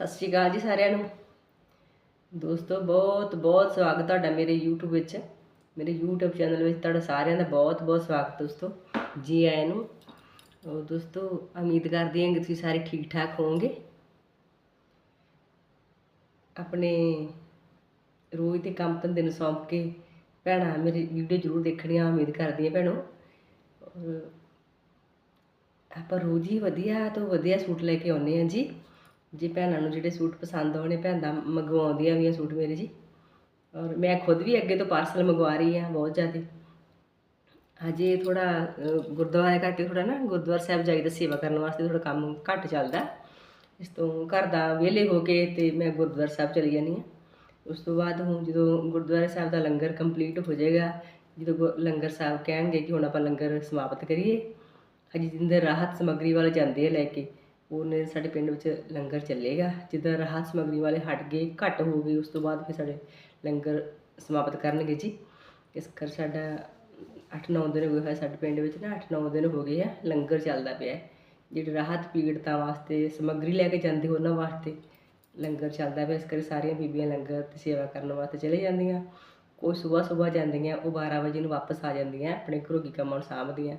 ਸਤਿ ਸ਼੍ਰੀ ਅਕਾਲ ਜੀ ਸਾਰਿਆਂ ਨੂੰ। ਦੋਸਤੋ, ਬਹੁਤ ਬਹੁਤ ਸਵਾਗਤ ਤੁਹਾਡਾ ਮੇਰੇ YouTube ਵਿੱਚ। ਮੇਰੇ YouTube ਚੈਨਲ ਵਿੱਚ ਤੁਹਾਡਾ ਸਾਰਿਆਂ ਦਾ ਬਹੁਤ ਬਹੁਤ ਸਵਾਗਤ ਦੋਸਤੋ। ਜੀ ਆਇਆਂ ਨੂੰ। ਉਹ ਦੋਸਤੋ, ਉਮੀਦ ਕਰਦੀ ਹਾਂ ਕਿ ਤੁਸੀਂ ਸਾਰੇ ਠੀਕ ਠਾਕ ਹੋਵੋਗੇ। ਆਪਣੇ ਰੋਜ਼ ਦੇ ਕੰਮ ਧੰਦੇ ਨੂੰ ਸੌਂਪ ਕੇ ਭੈਣਾਂ ਮੇਰੀ ਵੀਡੀਓ ਜ਼ਰੂਰ ਦੇਖਣੀਆਂ, ਉਮੀਦ ਕਰਦੀ ਹਾਂ ਭੈਣੋ। ਔਰ ਆਪਾਂ ਰੋਜ਼ ਹੀ ਵਧੀਆ ਤੋਂ ਵਧੀਆ ਸੂਟ ਲੈ ਕੇ ਆਉਂਦੇ ਹਾਂ ਜੀ। ਜੇ ਭੈਣਾਂ ਨੂੰ ਜਿਹੜੇ ਸੂਟ ਪਸੰਦ ਆਉਣੇ, ਭੈਣ ਦਾ ਮੰਗਵਾਉਂਦੀਆਂ ਵੀ ਆ ਸੂਟ ਮੇਰੇ ਜੀ। ਔਰ ਮੈਂ ਖੁਦ ਵੀ ਅੱਗੇ ਤੋਂ ਪਾਰਸਲ ਮੰਗਵਾ ਰਹੀ ਹਾਂ ਬਹੁਤ ਜ਼ਿਆਦਾ। ਹਜੇ ਥੋੜਾ ਗੁਰਦੁਆਰੇ ਕਰਕੇ ਥੋੜਾ ਨਾ, ਗੁਰਦੁਆਰਾ ਸਾਹਿਬ ਜਾਈਦਾ ਸੇਵਾ ਕਰਨ ਵਾਸਤੇ ਥੋੜਾ ਕੰਮ ਘੱਟ ਚੱਲਦਾ। ਇਸ ਤੋਂ ਘਰ ਦਾ ਵਿਹਲੇ ਹੋ ਕੇ ਤੇ ਮੈਂ ਗੁਰਦੁਆਰਾ ਸਾਹਿਬ ਚਲੀ ਜਾਂਦੀ ਹਾਂ ਉਸ ਤੋਂ ਬਾਅਦ ਹੁਣ ਜਦੋਂ ਗੁਰਦੁਆਰਾ ਸਾਹਿਬ ਦਾ ਲੰਗਰ ਕੰਪਲੀਟ ਹੋ ਜਾਏਗਾ, ਜਦੋਂ ਗੁ- ਲੰਗਰ ਸਾਹਿਬ ਕਹਿਣਗੇ ਕਿ ਹੁਣ ਆਪਾਂ ਲੰਗਰ ਸਮਾਪਤ ਕਰੀਏ, ਹਜੇ ਜਿੰਦੇ ਰਾਹਤ ਸਮੱਗਰੀ ਵਾਲੇ ਜਾਂਦੇ ਆ ਲੈ ਕੇ। ਉਹਨੇ ਸਾਡੇ ਪਿੰਡ ਵਿੱਚ ਲੰਗਰ ਚੱਲੇਗਾ, ਜਿੱਦਾਂ ਰਾਹਤ ਸਮੱਗਰੀ ਵਾਲੇ ਹਟ ਗਏ, ਘੱਟ ਹੋ ਗਏ, ਉਸ ਤੋਂ ਬਾਅਦ ਫਿਰ ਸਾਡੇ ਲੰਗਰ ਸਮਾਪਤ ਕਰਨਗੇ ਜੀ। ਇਸ ਕਰ ਸਾਡਾ 8-9 ਦਿਨ ਹੋ ਗਏ ਹੋਏ ਸਾਡੇ ਪਿੰਡ ਵਿੱਚ ਨਾ 8-9 ਦਿਨ ਹੋ ਗਏ ਆ, ਲੰਗਰ ਚੱਲਦਾ ਪਿਆ ਜਿਹੜੇ ਰਾਹਤ ਪੀੜਤਾਂ ਵਾਸਤੇ ਸਮੱਗਰੀ ਲੈ ਕੇ ਜਾਂਦੇ ਉਹਨਾਂ ਵਾਸਤੇ ਲੰਗਰ ਚੱਲਦਾ ਪਿਆ, ਇਸ ਕਰਕੇ ਸਾਰੀਆਂ ਬੀਬੀਆਂ ਲੰਗਰ ਦੀ ਸੇਵਾ ਕਰਨ ਵਾਸਤੇ ਚਲੇ ਜਾਂਦੀਆਂ। ਕੋਈ ਸਵੇਰ ਸਵੇਰ ਜਾਂਦੀਆਂ, ਉਹ 12 ਵਜੇ ਨੂੰ ਵਾਪਸ ਆ ਜਾਂਦੀਆਂ, ਆਪਣੇ ਘਰੋਗੀ ਕੰਮਾਂ ਨੂੰ ਸਾਂਭਦੀਆਂ।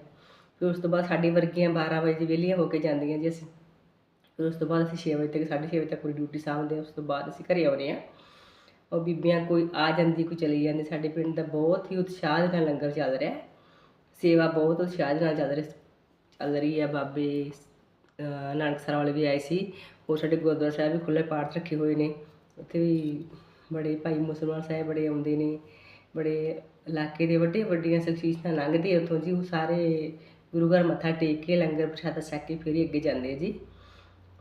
ਫਿਰ ਉਸ ਤੋਂ ਬਾਅਦ ਸਾਡੀ ਵਰਗੀਆਂ 12 ਵਜੇ ਵਿਹਲੀਆਂ ਹੋ ਕੇ ਜਾਂਦੀਆਂ, ਜੀ ਅਸੀਂ ਫਿਰ ਉਸ ਤੋਂ ਬਾਅਦ ਅਸੀਂ 6 ਵਜੇ ਤੱਕ 6:30 ਵਜੇ ਤੱਕ ਪੂਰੀ ਡਿਊਟੀ ਸਾਂਭਦੇ ਹਾਂ ਉਸ ਤੋਂ ਬਾਅਦ ਅਸੀਂ ਘਰੇ ਆਉਂਦੇ ਹਾਂ। ਉਹ ਬੀਬੀਆਂ ਕੋਈ ਆ ਜਾਂਦੀ, ਕੋਈ ਚਲੀ ਜਾਂਦੀ। ਸਾਡੇ ਪਿੰਡ ਦਾ ਬਹੁਤ ਹੀ ਉਤਸ਼ਾਹ ਦੇ ਨਾਲ ਲੰਗਰ ਚੱਲ ਰਿਹਾ ਸੇਵਾ ਬਹੁਤ ਉਤਸ਼ਾਹ ਦੇ ਨਾਲ ਚੱਲ ਰਹੀ ਚੱਲ ਰਹੀ ਹੈ। ਬਾਬੇ, ਅਹ ਨਾਨਕਸਰ ਵਾਲੇ ਵੀ ਆਏ ਸੀ। ਹੋਰ ਸਾਡੇ ਗੁਰਦੁਆਰਾ ਸਾਹਿਬ ਵੀ ਖੁੱਲ੍ਹੇ ਪਾਠ ਰੱਖੇ ਹੋਏ ਨੇ। ਉੱਥੇ ਵੀ ਬੜੇ ਭਾਈ ਮੁਸਲਮਾਨ ਸਾਹਿਬ ਬੜੇ ਆਉਂਦੇ ਨੇ। ਬੜੇ ਇਲਾਕੇ ਦੇ ਵੱਡੇ ਵੱਡੀਆਂ ਸ਼ਖਸੀਅਤਾਂ ਲੰਘਦੇ ਉੱਥੋਂ ਜੀ ਉਹ ਸਾਰੇ ਗੁਰੂ ਘਰ ਮੱਥਾ ਟੇਕ ਕੇ ਲੰਗਰ ਪ੍ਰਸ਼ਾਦਾ ਛਕ ਕੇ ਫਿਰ ਹੀ ਅੱਗੇ ਜਾਂਦੇ ਆ ਜੀ।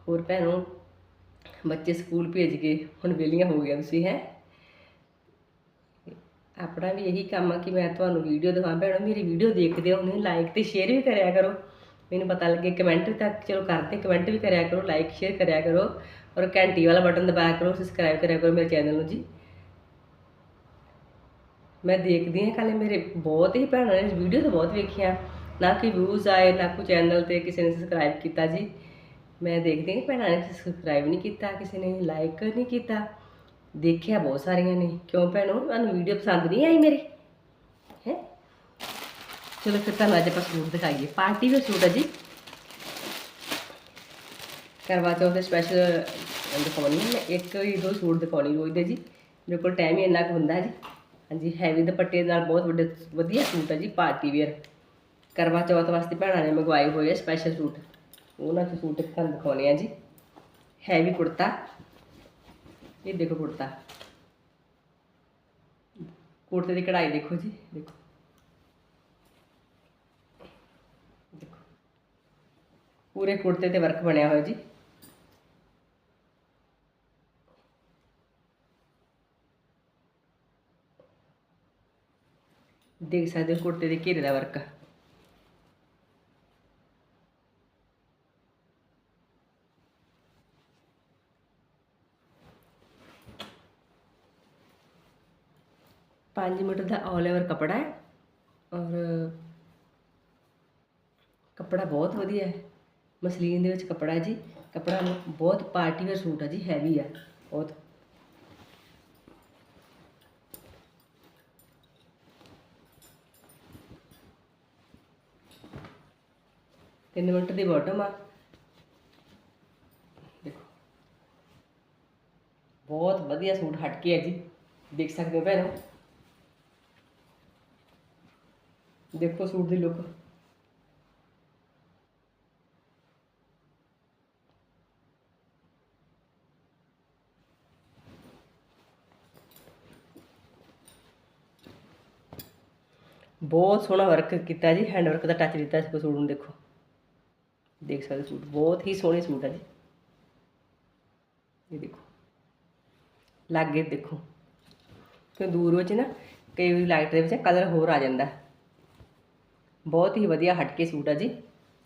ਹੋਰ ਭੈਣੋ, ਬੱਚੇ ਸਕੂਲ ਭੇਜ ਕੇ ਹੁਣ ਵਿਹਲੀਆਂ ਹੋ ਗਈਆਂ ਤੁਸੀਂ, ਹੈ? ਆਪਣਾ ਵੀ ਇਹੀ ਕੰਮ ਆ ਕਿ ਮੈਂ ਤੁਹਾਨੂੰ ਵੀਡੀਓ ਦਿਖਾਵਾਂ। ਭੈਣੋ, ਮੇਰੀ ਵੀਡੀਓ ਦੇਖਦੇ ਹੋ ਉਹਨੂੰ ਲਾਈਕ ਤੇ ਸ਼ੇਅਰ ਵੀ ਕਰਿਆ ਕਰੋ। ਮੈਨੂੰ ਪਤਾ ਲੱਗੇ ਕਮੈਂਟ ਤੱਕ ਚਲੋ ਕਰਦੇ ਕਮੈਂਟ ਵੀ ਕਰਿਆ ਕਰੋ ਲਾਈਕ ਸ਼ੇਅਰ ਕਰਿਆ ਕਰੋ ਔਰ ਘੰਟੀ ਵਾਲਾ ਬਟਨ ਦਬਾਇਆ ਕਰੋ ਸਬਸਕ੍ਰਾਈਬ ਕਰਿਆ ਕਰੋ ਮੇਰੇ ਚੈਨਲ ਨੂੰ ਜੀ। ਮੈਂ ਦੇਖਦੀ ਹਾਂ ਕੱਲ੍ਹ ਮੇਰੇ ਬਹੁਤ ਹੀ ਭੈਣਾਂ ਨੇ ਵੀਡੀਓ ਤਾਂ ਬਹੁਤ ਵੇਖੀਆਂ। ਨਾ ਕਿ ਵਿਊਜ਼ ਆਏ, ਨਾ ਕੋਈ ਚੈਨਲ ਤੇ ਕਿਸੇ ਨੇ ਸਬਸਕ੍ਰਾਈਬ ਕੀਤਾ ਜੀ। ਮੈਂ ਦੇਖਦੀ ਹਾਂ ਭੈਣਾਂ ਨੇ ਸਬਸਕ੍ਰਾਈਬ ਨਹੀਂ ਕੀਤਾ, ਕਿਸੇ ਨੇ ਲਾਈਕ ਨਹੀਂ ਕੀਤਾ। ਦੇਖਿਆ ਬਹੁਤ ਸਾਰੀਆਂ ਨੇ। ਕਿਉਂ ਭੈਣੋ? ਤੁਹਾਨੂੰ ਵੀਡੀਓ ਪਸੰਦ ਨਹੀਂ ਆਈ ਮੇਰੀ? ਹੈ? ਚਲੋ ਫਿਰ ਤੁਹਾਨੂੰ ਅੱਜ ਆਪਾਂ ਸੂਟ ਦਿਖਾਈਏ। ਪਾਰਟੀ ਦਾ ਸੂਟ ਹੈ ਜੀ। ਕਰਵਾ ਚੌਥ ਦੇ ਸਪੈਸ਼ਲ ਦਿਖਾਉਣੀ ਮੈਂ। ਇੱਕ ਹੀ ਦੋ ਸੂਟ ਦਿਖਾਉਣੀ ਰੋਜ਼ ਦੇ ਜੀ। ਮੇਰੇ ਕੋਲ ਟਾਈਮ ਹੀ ਇੰਨਾ ਕੁ ਹੁੰਦਾ ਜੀ। ਹਾਂਜੀ ਹੈਵੀ ਦੁਪੱਟੇ ਨਾਲ ਬਹੁਤ ਵੱਡੇ, ਵਧੀਆ ਸੂਟ ਹੈ ਜੀ, ਪਾਰਟੀ ਵੇਅਰ ਕਰਵਾ ਚੌਥ ਵਾਸਤੇ ਭੈਣਾਂ ਨੇ ਮੰਗਵਾਏ ਹੋਏ ਆ ਸਪੈਸ਼ਲ ਸੂਟ। ਉਹਨਾਂ ਚ ਸੂਟ ਤੁਹਾਨੂੰ ਦਿਖਾਉਣੇ ਆ ਜੀ। ਹੈਵੀ ਕੁੜਤਾ। ਇਹ ਦੇਖੋ ਕੁੜਤਾ। ਕੁੜਤੇ ਦੀ ਕਢਾਈ ਦੇਖੋ ਜੀ, ਦੇਖੋ। ਦੇਖੋ। ਪੂਰੇ ਕੁੜਤੇ ਤੇ ਵਰਕ ਬਣਿਆ ਹੋਇਆ ਜੀ। ਦੇਖ ਸਕਦੇ ਹੋ ਕੁੜਤੇ ਦੇ ਘੇਰੇ ਦਾ ਵਰਕ। ਪੰਜ ਮੀਟਰ ਦਾ ਆਲ ਓਵਰ ਕਪੜਾ ਹੈ ਔਰ ਕਪੜਾ ਬਹੁਤ ਵਧੀਆ ਹੈ। ਮਸਲੀਨ ਦੇ ਵਿੱਚ ਕਪੜਾ ਹੈ ਜੀ, ਕਪੜਾ ਬਹੁਤ ਪਾਰਟੀ ਵੇਅਰ ਸੂਟ ਹੈ ਜੀ ਹੈਵੀ ਹੈ ਬਹੁਤ। ਤਿੰਨ ਮਿੰਟ ਦੀ ਬਾਟਮ ਆ। ਦੇਖੋ। ਬਹੁਤ ਵਧੀਆ ਸੂਟ ਹਟ ਕੇ ਹੈ ਜੀ। ਦੇਖ ਸਕਦੇ ਹੋ ਭੈਣੋ। ਦੇਖੋ ਸੂਟ ਦੀ ਲੁੱਕ ਬਹੁਤ ਸੋਹਣਾ ਵਰਕ ਕੀਤਾ ਜੀ ਹੈਂਡ ਵਰਕ ਦਾ ਟੱਚ ਦਿੱਤਾ ਇਸ ਸੂਟ ਨੂੰ ਦੇਖੋ। ਦੇਖ ਸਕਦੇ ਸੂਟ, ਬਹੁਤ ਹੀ ਸੋਹਣੇ ਸੂਟ ਹੈ ਜੀ। ਇਹ ਦੇਖੋ। ਲਾਗੇ ਦੇਖੋ। ਕਿ ਦੂਰ ਵਿੱਚ ਨਾ ਕਈ ਵਾਰੀ ਲਾਈਟ ਦੇ ਵਿੱਚ ਕਲਰ ਹੋਰ ਆ ਜਾਂਦਾ। बहुत ही वजिया हटके सूट है जी।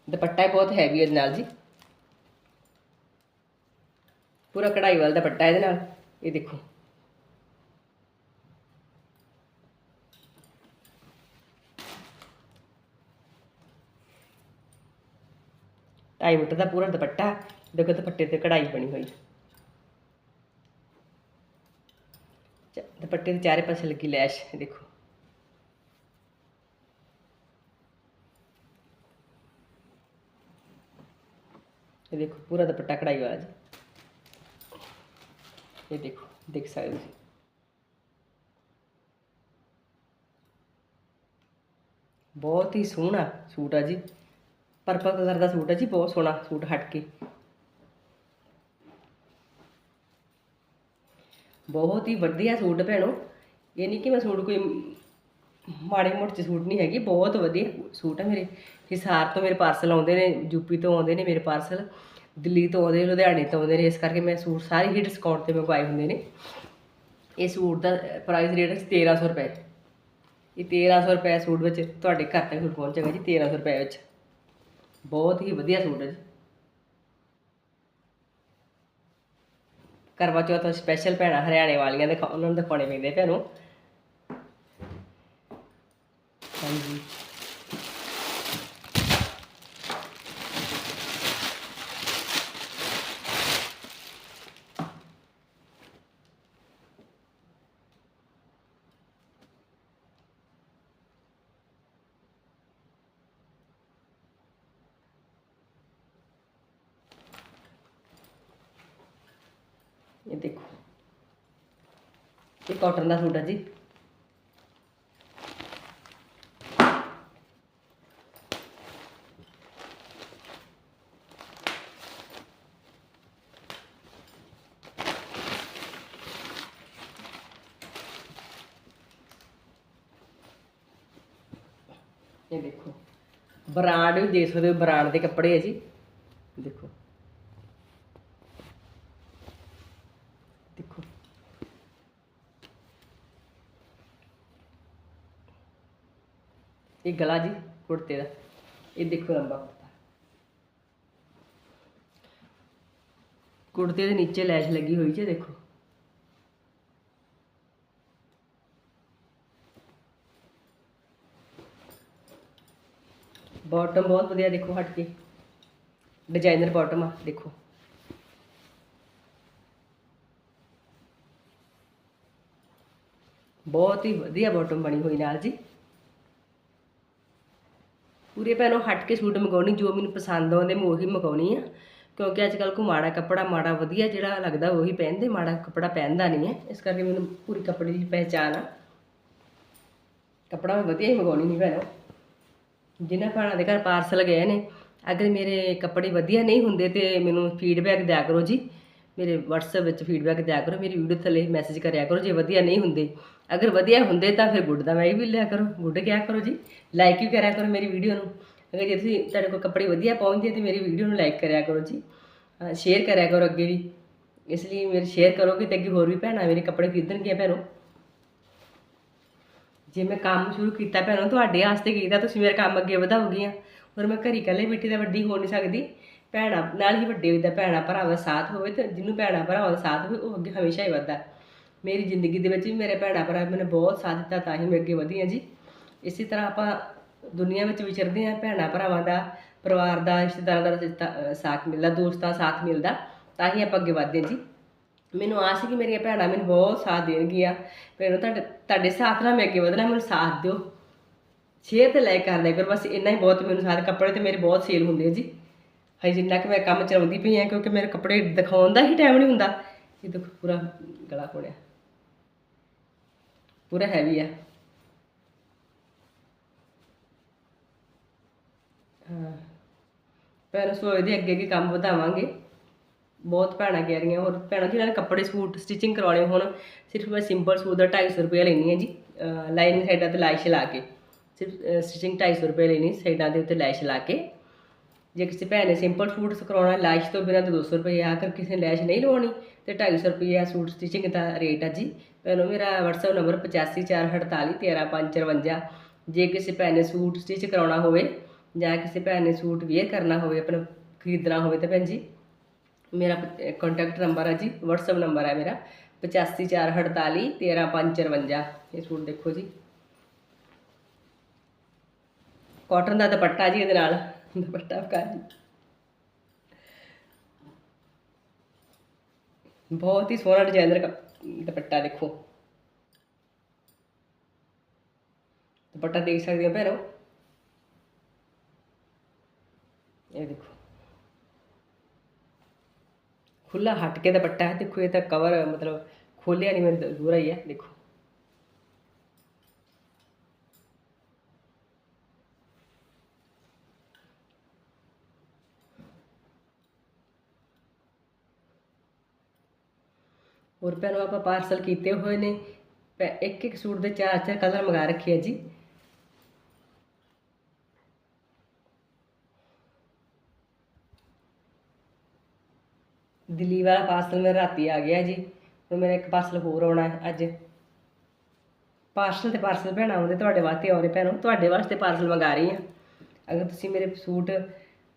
दुपट्टा है बहुत हैवी है जी। पूरा कढ़ाई वाल दुपट्टा ये देखो। ढाई मीटर का पूरा दुपट्टा। देखो दुपट्टे से कढ़ाई बनी हुई। दुपट्टे के चारे पास लगी लैश, देखो। ਇਹ ਦੇਖੋ, ਪੂਰਾ ਦੁਪੱਟਾ ਕਢਾਈ ਵਾਲਾ ਜੀ। ਇਹ ਦੇਖੋ, ਦੇਖ ਸਕਦੇ ਹੋ ਬਹੁਤ ਹੀ ਸੋਹਣਾ ਸੂਟ ਆ ਜੀ। ਪਰਪਲ ਕਲਰ ਦਾ ਸੂਟ ਆ ਜੀ, ਬਹੁਤ ਸੋਹਣਾ ਸੂਟ ਹਟ ਕੇ। ਬਹੁਤ ਹੀ ਵਧੀਆ ਸੂਟ ਭੈਣੋ। ਇਹ ਨਹੀਂ ਕਿ ਮੈਂ ਸੂਟ ਕੋਈ ਮਾੜੇ ਮੋਟੇ ਸੂਟ ਨਹੀਂ ਹੈਗੇ, ਬਹੁਤ ਵਧੀਆ ਸੂਟ ਆ ਮੇਰੇ। ਹਿਸਾਰ ਤੋਂ ਮੇਰੇ ਪਾਰਸਲ ਆਉਂਦੇ ਨੇ ਯੂਪੀ ਤੋਂ ਆਉਂਦੇ ਨੇ ਮੇਰੇ ਪਾਰਸਲ ਦਿੱਲੀ ਤੋਂ ਆਉਂਦੇ ਲੁਧਿਆਣੇ ਤੋਂ ਆਉਂਦੇ ਨੇ, ਇਸ ਕਰਕੇ ਮੈਂ ਸੂਟ ਸਾਰੇ ਹੀ ਡਿਸਕਾਊਂਟ ਤੇ ਮੰਗਵਾਏ ਹੁੰਦੇ ਨੇ। ਇਹ ਸੂਟ ਦਾ ਪ੍ਰਾਈਸ ਰੇਟ ਹੈ 1300 ਰੁਪਏ ਇਹ 1300 ਰੁਪਏ ਸੂਟ ਵਿੱਚ ਤੁਹਾਡੇ ਘਰ ਤੱਕ ਸੂਟ ਪਹੁੰਚੇਗਾ ਜੀ 1300 ਰੁਪਏ ਵਿੱਚ। ਬਹੁਤ ਹੀ ਵਧੀਆ ਸੂਟ ਹੈ ਜੀ। ਕਰਵਾ ਚੌਥ ਸਪੈਸ਼ਲ ਭੈਣਾਂ ਹਰਿਆਣੇ ਵਾਲੀਆਂ ਦੇ ਉਹਨਾਂ ਨੂੰ ਦਿਖਾਉਣੇ ਪੈਂਦੇ ਭੈਣੋ ਹਾਂਜੀ ਇਹ ਦੇਖੋ। ਇਹ ਕਾਟਨ ਦਾ ਸੂਟ ਹੈ ਜੀ। ਇਹ ਦੇਖੋ। ਬ੍ਰਾਂਡ ਵੀ ਦੇਖ ਸਕਦੇ ਹੋ, ਬ੍ਰਾਂਡ ਦੇ ਕੱਪੜੇ ਹੈ ਜੀ। ਦੇਖੋ। ਇਹ ਗਲਾ ਜੀ ਕੁੜਤੇ ਦਾ ਇਹ ਦੇਖੋ ਲੰਬਾ ਕੁੜਤਾ ਕੁੜਤੇ ਦੇ ਨੀਚੇ ਲੈਸ਼ ਲੱਗੀ ਹੋਈ ਜੀ ਇਹ ਦੇਖੋ ਬਾਟਮ ਬਹੁਤ ਵਧੀਆ ਦੇਖੋ ਹਟ ਕੇ ਡਿਜ਼ਾਈਨਰ ਬਾਟਮ ਆ ਦੇਖੋ ਬਹੁਤ ਹੀ ਵਧੀਆ ਬਾਟਮ ਬਣੀ ਹੋਈ ਨਾਲ ਜੀ ਪੂਰੇ ਪੈਨੋਂ ਹਟ ਕੇ ਸੂਟ ਮੰਗਾਉਣੀ, ਜੋ ਮੈਨੂੰ ਪਸੰਦ ਆਉਂਦੇ ਮੈਂ ਉਹੀ ਮੰਗਾਉਣੀ ਆ। ਕਿਉਂਕਿ ਅੱਜ ਕੱਲ੍ਹ ਕੋ ਮਾੜਾ ਕੱਪੜਾ ਮਾੜਾ ਵਧੀਆ ਜਿਹੜਾ ਲੱਗਦਾ ਉਹੀ ਪਹਿਨਦੇ, ਮਾੜਾ ਕੱਪੜਾ ਪਹਿਨਦਾ ਨਹੀਂ ਹੈ। ਇਸ ਕਰਕੇ ਮੈਨੂੰ ਪੂਰੀ ਕੱਪੜੇ ਦੀ ਪਹਿਚਾਨ ਆ। ਕੱਪੜਾ ਮੈਂ ਵਧੀਆ ਹੀ ਮੰਗਾਉਣੀ ਨਹੀਂ ਭੈਣੋ। ਜਿਨ੍ਹਾਂ ਭੈਣਾਂ ਦੇ ਘਰ ਪਾਰਸਲ ਗਏ ਨੇ, ਅਗਰ ਮੇਰੇ ਕੱਪੜੇ ਵਧੀਆ ਨਹੀਂ ਹੁੰਦੇ ਤੇ ਮੈਨੂੰ ਫੀਡਬੈਕ ਦਿਆ ਕਰੋ ਜੀ। ਮੇਰੇ WhatsApp ਵਿੱਚ ਫੀਡਬੈਕ ਦਿਆ ਕਰੋ, ਮੇਰੀ ਵੀਡੀਓ ਥੱਲੇ ਮੈਸੇਜ ਕਰਿਆ ਕਰੋ, ਜੇ ਵਧੀਆ ਨਹੀਂ ਹੁੰਦੇ। ਅਗਰ ਵਧੀਆ ਹੁੰਦੇ ਤਾਂ ਫਿਰ ਗੁੱਡ ਦਾ ਮੈਂ ਵੀ ਲਿਆ ਕਰੋ ਗੁੱਡ ਕਿਆ ਕਰੋ ਜੀ? ਲਾਈਕ ਵੀ ਕਰਿਆ ਕਰੋ ਮੇਰੀ ਵੀਡੀਓ ਨੂੰ। ਅਗਰ ਜੇ ਤੁਸੀਂ ਤੁਹਾਡੇ ਕੋਲ ਕੱਪੜੇ ਵਧੀਆ ਪਹੁੰਚਦੇ ਤੇ ਮੇਰੀ ਵੀਡੀਓ ਨੂੰ ਲਾਈਕ ਕਰਿਆ ਕਰੋ ਜੀ। ਸ਼ੇਅਰ ਕਰਿਆ ਕਰੋ ਅੱਗੇ ਵੀ। ਇਸ ਲਈ ਮੇਰੇ ਸ਼ੇਅਰ ਕਰੋਗੇ ਤੇ ਅੱਗੇ ਹੋਰ ਵੀ ਭੈਣਾਂ ਮੇਰੇ ਕੱਪੜੇ ਖਰੀਦਣਗੀਆਂ ਭੈਣੋ। ਜੇ ਮੈਂ ਕੰਮ ਸ਼ੁਰੂ ਕੀਤਾ ਭੈਣੋ, ਤੁਹਾਡੇ ਵਾਸਤੇ ਕੀਤਾ, ਤੁਸੀਂ ਮੇਰਾ ਕੰਮ ਅੱਗੇ ਵਧਾਓਗੀਆਂ ਹੋਰ ਮੈਂ ਘਰੀ ਇਕੱਲੇ ਬੈਠੀ ਤਾਂ ਵੱਡੀ ਹੋ ਨਹੀਂ ਸਕਦੀ। ਭੈਣਾਂ ਨਾਲ ਹੀ ਵੱਡੇ ਹੋਈਦਾ, ਭੈਣਾਂ ਭਰਾਵਾਂ ਦਾ ਸਾਥ ਹੋਵੇ ਤੇ ਜਿਹਨੂੰ ਭੈਣਾਂ ਭਰਾਵਾਂ ਦਾ ਸਾਥ ਹੋਵੇ, ਉਹ ਅੱਗੇ ਹਮੇਸ਼ਾ ਹੀ ਵੱਧਦਾ। ਮੇਰੀ ਜ਼ਿੰਦਗੀ ਦੇ ਵਿੱਚ ਵੀ ਮੇਰੇ ਭੈਣਾਂ ਭਰਾ ਮੈਨੂੰ ਬਹੁਤ ਸਾਥ ਦਿੱਤਾ ਤਾਂ ਹੀ ਮੈਂ ਅੱਗੇ ਵਧੀ ਹਾਂ ਜੀ। ਇਸੇ ਤਰ੍ਹਾਂ ਆਪਾਂ ਦੁਨੀਆ ਵਿੱਚ ਵਿਚਰਦੇ ਹਾਂ, ਭੈਣਾਂ ਭਰਾਵਾਂ ਦਾ, ਪਰਿਵਾਰ ਦਾ, ਰਿਸ਼ਤੇਦਾਰਾਂ ਦਾ ਸਾਥ ਮਿਲਦਾ, ਦੋਸਤਾਂ ਦਾ ਸਾਥ ਮਿਲਦਾ, ਤਾਂ ਹੀ ਆਪਾਂ ਅੱਗੇ ਵਧਦੇ ਹਾਂ ਜੀ। ਮੈਨੂੰ ਆਸ ਹੈ ਕਿ ਮੇਰੀਆਂ ਭੈਣਾਂ ਮੈਨੂੰ ਬਹੁਤ ਸਾਥ ਦੇਣਗੀਆਂ। ਫਿਰ ਤੁਹਾਡੇ ਤੁਹਾਡੇ ਸਾਥ ਨਾਲ ਮੈਂ ਅੱਗੇ ਵਧਣਾ, ਮੈਨੂੰ ਸਾਥ ਦਿਓ। ਸ਼ੇਅਰ ਤੇ ਲਾਈਕ ਕਰ ਲਿਆ ਕਰੋ, ਬਸ ਇੰਨਾ ਹੀ ਬਹੁਤ ਮੈਨੂੰ ਸਾਥ, ਕੱਪੜੇ ਤੇ ਮੇਰੇ ਬਹੁਤ ਸੇਲ ਹੁੰਦੇ ਆ ਜੀ। ਹਜੇ ਜਿੰਨਾ ਕਿ ਮੈਂ ਕੰਮ ਚਲਾਉਂਦੀ ਪਈ ਆ ਕਿਉਂਕਿ ਮੇਰੇ ਕੱਪੜੇ ਦਿਖਾਉਣ ਦਾ ਹੀ ਟਾਈਮ ਨਹੀਂ ਹੁੰਦਾ। ਇਹ ਦੇਖੋ, ਪੂਰਾ ਗਲਾ ਕੋੜਿਆ ਪੂਰਾ ਹੈਵੀ ਆ। ਹਾਂ। ਸੋਏ ਦੇ ਅੱਗੇ ਅੱਗੇ ਕੰਮ ਵਧਾਵਾਂਗੇ। ਬਹੁਤ ਭੈਣਾਂ ਕਹਿ ਰਹੀਆਂ ਹੋਰ ਭੈਣਾਂ ਜਿਹਨਾਂ ਨੇ ਕੱਪੜੇ ਸੂਟ ਸਟਿਚਿੰਗ ਕਰਾਉਣੇ ਹੁਣ, ਸਿਰਫ ਮੈਂ ਸਿੰਪਲ ਸੂਟ ਦਾ 250 ਰੁਪਏ ਲੈਣੀ ਹੈ ਜੀ। ਲਾਈਨਿੰਗ ਸਾਈਡਾਂ ਤੇ ਲਾਈਸ਼ ਲਾ ਕੇ, ਸਿਰਫ ਸਟਿਚਿੰਗ 250 ਰੁਪਏ ਲੈਣੀ ਸਾਈਡਾਂ ਦੇ ਉੱਤੇ ਲੈਸ਼ ਲਾ ਕੇ। ਜੇ ਕਿਸੇ ਭੈਣ ਨੇ ਸਿੰਪਲ ਸੂਟ ਕਰਾਉਣਾ ਲੈਸ਼ ਤੋਂ ਬਿਨਾਂ ਤਾਂ 200 ਰੁਪਏ ਆ ਕਰ ਕਿਸੇ ਨੇ ਲੈਸ਼ ਨਹੀਂ ਲਵਾਉਣੀ, ਤੇ 250 ਰੁਪਏ ਸੂਟ ਸਟਿਚਿੰਗ ਦਾ ਰੇਟ ਆ ਜੀ। ਭੈਣੋ, ਮੇਰਾ WhatsApp ਨੰਬਰ 8548413553 ਜੇ ਕਿਸੇ ਭੈਣ ਨੇ ਸੂਟ ਸਟਿਚ ਕਰਾਉਣਾ ਹੋਵੇ, ਜਾਂ ਕਿਸੇ ਭੈਣ ਨੇ ਸੂਟ ਵੇਅਰ ਕਰਨਾ ਹੋਵੇ, ਆਪਣਾ ਖਰੀਦਣਾ ਹੋਵੇ ਤਾਂ ਭੈਣ ਜੀ, ਮੇਰਾ ਕੰਟੈਕਟ ਨੰਬਰ ਆ ਜੀ, WhatsApp ਨੰਬਰ ਹੈ ਮੇਰਾ 8548413553 ਇਹ ਸੂਟ ਦੇਖੋ ਜੀ। ਕਾਟਨ ਦਾ ਦੁਪੱਟਾ ਜੀ ਇਹਦੇ ਨਾਲ। ਦੁਪੱਟਾ ਫਕਾਈ ਬਹੁਤ ਹੀ ਸੋਹਣਾ ਡਿਜ਼ਾਈਨਰ ਦੁਪੱਟਾ ਦੇਖੋ ਦੁਪੱਟਾ ਦੇਖ ਸਕਦੇ ਹੋ ਭੈਣੋ ਇਹ ਦੇਖੋ ਖੁੱਲਾ ਹਟ ਕੇ ਦੁਪੱਟਾ ਹੈ ਦੇਖੋ ਇਹ ਤਾਂ ਕਵਰ ਮਤਲਬ ਖੋਲਿਆ ਨਹੀਂ ਮੈਂ ਦੂਰਾ ਹੀ ਹੈ ਦੇਖੋ ਹੋਰ ਭੈਣੋ, ਆਪਾਂ ਪਾਰਸਲ ਕੀਤੇ ਹੋਏ ਨੇ। ਪੈ- ਇੱਕ ਇੱਕ ਸੂਟ ਦੇ ਚਾਰ ਚਾਰ ਕਲਰ ਮੰਗਾ ਰੱਖੇ ਆ ਜੀ। ਦਿੱਲੀ ਵਾਲਾ ਪਾਰਸਲ ਮੇਰਾ ਰਾਤੀ ਆ ਗਿਆ ਜੀ, ਹੁਣ ਮੇਰਾ ਇੱਕ ਪਾਰਸਲ ਹੋਰ ਆਉਣਾ ਹੈ ਅੱਜ। ਪਾਰਸਲ ਤੇ ਪਾਰਸਲ ਭੈਣਾਂ ਆਉਂਦੇ ਤੁਹਾਡੇ ਵਾਸਤੇ ਆਉਣੇ ਭੈਣੋ, ਤੁਹਾਡੇ ਵਾਸਤੇ ਪਾਰਸਲ ਮੰਗਾ ਰਹੀ ਹਾਂ। ਅਗਰ ਤੁਸੀਂ ਮੇਰੇ ਸੂਟ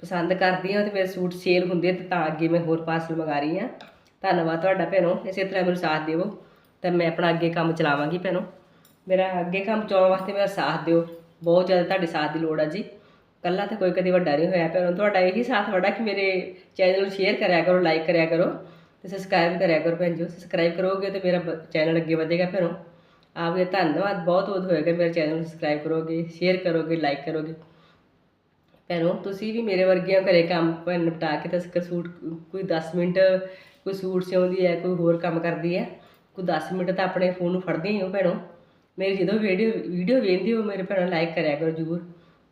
ਪਸੰਦ ਕਰਦੀ ਹੋ ਤੇ ਮੇਰੇ ਸੂਟ ਸੇਲ ਹੁੰਦੇ ਆ ਤੇ ਤਾਂ ਅੱਗੇ ਮੈਂ ਹੋਰ ਪਾਰਸਲ ਮੰਗਾ ਰਹੀ ਹਾਂ। ਧੰਨਵਾਦ ਤੁਹਾਡਾ ਭੈਣੋ, ਇਸੇ ਤਰ੍ਹਾਂ ਮੈਨੂੰ ਸਾਥ ਦਿਓ ਤਾਂ ਮੈਂ ਆਪਣਾ ਅੱਗੇ ਕੰਮ ਚਲਾਵਾਂਗੀ ਭੈਣੋ। ਮੇਰਾ ਅੱਗੇ ਕੰਮ ਚਲਾਉਣ ਵਾਸਤੇ ਮੇਰਾ ਸਾਥ ਦਿਓ। ਬਹੁਤ ਜ਼ਿਆਦਾ ਤੁਹਾਡੇ ਸਾਥ ਦੀ ਲੋੜ ਆ ਜੀ। ਕੱਲਾ ਤਾਂ ਕੋਈ ਕਦੇ ਵੱਡਾ ਨਹੀਂ ਹੋਇਆ ਭੈਣੋ। ਤੁਹਾਡਾ ਇਹੀ ਸਾਥ ਵੱਡਾ ਕਿ ਮੇਰੇ ਚੈਨਲ ਨੂੰ ਸ਼ੇਅਰ ਕਰਿਆ ਕਰੋ ਲਾਈਕ ਕਰਿਆ ਕਰੋ ਤੇ ਸਬਸਕ੍ਰਾਈਬ ਕਰਿਆ ਕਰੋ ਭੈਣ ਜੀ। ਸਬਸਕ੍ਰਾਈਬ ਕਰੋਗੇ ਤੇ ਮੇਰਾ ਚੈਨਲ ਅੱਗੇ ਵਧੇਗਾ ਭੈਣੋ। ਆਪ ਜੀ ਧੰਨਵਾਦ। ਬਹੁਤ ਬਹੁਤ ਹੋਏਗਾ ਮੇਰੇ ਚੈਨਲ ਨੂੰ ਸਬਸਕ੍ਰਾਈਬ ਕਰੋਗੇ ਸ਼ੇਅਰ ਕਰੋਗੇ ਲਾਈਕ ਕਰੋਗੇ। ਭੈਣੋ, ਤੁਸੀਂ ਵੀ ਮੇਰੇ ਵਰਗੀਆਂ ਘਰੇ ਕੰਮ ਪ- ਨਿਪਟਾ ਕੇ ਤਾਂ ਸੂਟ, ਕੋਈ 10 ਮਿੰਟ, ਕੋਈ ਸੂਟ ਸਿਉਂਦੀ ਹੈ, ਕੋਈ ਹੋਰ ਕੰਮ ਕਰਦੀ ਹੈ, ਕੋਈ 10 ਮਿੰਟ ਤਾਂ ਆਪਣੇ ਫੋਨ ਨੂੰ ਫੜਦੇ ਹੀ ਹੋ ਭੈਣੋ। ਮੇਰੀ ਜਦੋਂ ਵੀਡੀਓ ਵੀਡੀਓ ਵੇਖਦੇ ਹੋ, ਮੇਰੇ ਭੈਣੋ ਲਾਈਕ ਕਰਿਆ ਕਰੋ ਜਰੂਰ।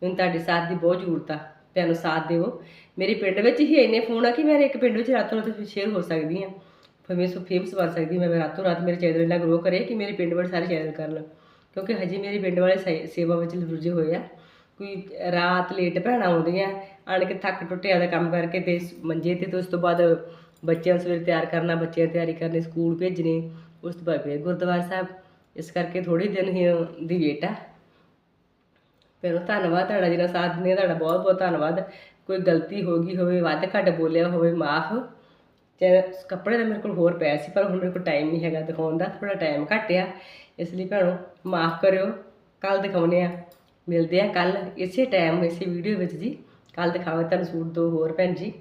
ਮੈਨੂੰ ਤੁਹਾਡੇ ਸਾਥ ਦੀ ਬਹੁਤ ਜ਼ਰੂਰਤ ਆ। ਭੈਣੋ, ਸਾਥ ਦਿਓ। ਮੇਰੇ ਪਿੰਡ ਵਿੱਚ ਹੀ ਇੰਨੇ ਫੋਨ ਆ ਕਿ ਮੇਰੇ ਇੱਕ ਪਿੰਡ ਵਿੱਚ ਰਾਤੋਂ ਰਾਤ ਸ਼ੇਅਰ ਹੋ ਸਕਦੀ ਹਾਂ। ਫਿਰ ਮੈਂ ਸੋ ਫੇਮਸ ਬਣ ਸਕਦੀ ਮੈਂ। ਰਾਤੋਂ ਰਾਤ ਮੇਰੇ ਚੈਨਲ ਇੰਨਾ ਗਰੋ ਕਰੇ ਕਿ ਮੇਰੇ ਪਿੰਡ ਵਾਲੇ ਸਾਰੇ ਚੈਨਲ ਕਰਨ। ਕਿਉਂਕਿ ਹਜੇ ਮੇਰੇ ਪਿੰਡ ਵਾਲੇ ਸੇ- ਸੇਵਾ ਵਿੱਚ ਰੁੱਝੇ ਹੋਏ ਆ। ਕੋਈ ਰਾਤ ਲੇਟ ਭੈਣਾਂ ਆਉਂਦੀਆਂ ਆਣ ਕੇ ਥੱਕ ਟੁੱਟਿਆ ਦਾ ਕੰਮ ਕਰਕੇ ਤੇ ਮੰਜੇ ਤੇ ਤੇ ਉਸ ਤੋਂ ਬਾਅਦ ਬੱਚਿਆਂ ਨੂੰ ਸਵੇਰੇ ਤਿਆਰ ਕਰਨਾ ਬੱਚਿਆਂ ਦੀ ਤਿਆਰੀ ਕਰਨੀ ਸਕੂਲ ਭੇਜਣੇ ਉਸ ਤੋਂ ਬਾਅਦ ਫਿਰ ਗੁਰਦੁਆਰਾ ਸਾਹਿਬ। ਇਸ ਕਰਕੇ ਥੋੜੀ ਦਿਨ ਹੀ ਦੀ ਵੇਟ ਆ। ਫਿਰ ਧੰਨਵਾਦ ਤੁਹਾਡਾ ਜਿਹੜਾ ਸਾਥ ਦਿੰਦੇ ਆ, ਤੁਹਾਡਾ ਬਹੁਤ ਬਹੁਤ ਧੰਨਵਾਦ। ਕੋਈ ਗਲਤੀ ਹੋ ਗਈ ਹੋਵੇ ਵੱਧ ਘੱਟ ਬੋਲਿਆ ਹੋਵੇ ਮਾਫ। ਚਾਹੇ ਕੱਪੜੇ ਤਾਂ ਮੇਰੇ ਕੋਲ ਹੋਰ ਪਿਆ ਸੀ ਪਰ ਹੁਣ ਮੇਰੇ ਕੋਲ ਟਾਈਮ ਨਹੀਂ ਹੈਗਾ ਦਿਖਾਉਣ ਦਾ ਥੋੜਾ ਟਾਈਮ ਘੱਟ ਆ। ਇਸ ਲਈ ਭੈਣੋ ਮਾਫ ਕਰਿਓ ਕੱਲ ਦਿਖਾਉਣੇ ਆ। ਮਿਲਦੇ ਆ ਕੱਲ ਇਸੇ ਟਾਈਮ ਇਸੇ ਵੀਡੀਓ ਵਿੱਚ ਜੀ। ਕੱਲ ਦਿਖਾਵਾਂ ਤੁਹਾਨੂੰ ਸੂਟ ਦੋ ਹੋਰ, ਭੈਣ ਜੀ।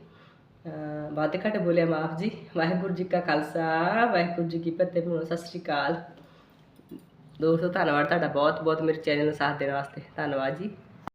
ਵੱਧ ਘੱਟ ਬੋਲਿਆ ਮਾਫ ਜੀ। ਵਾਹਿਗੁਰੂ ਜੀ ਕਾ ਖਾਲਸਾ, ਵਾਹਿਗੁਰੂ ਜੀ ਕੀ ਫਤਿਹ ਭੈਣੋ, ਸਤਿ ਸ਼੍ਰੀ ਅਕਾਲ। ਦੋਸਤੋ, ਧੰਨਵਾਦ ਤੁਹਾਡਾ ਬਹੁਤ ਬਹੁਤ ਮੇਰੇ ਚੈਨਲ ਨੂੰ ਸਾਥ ਦੇਣ ਵਾਸਤੇ। ਧੰਨਵਾਦ ਜੀ।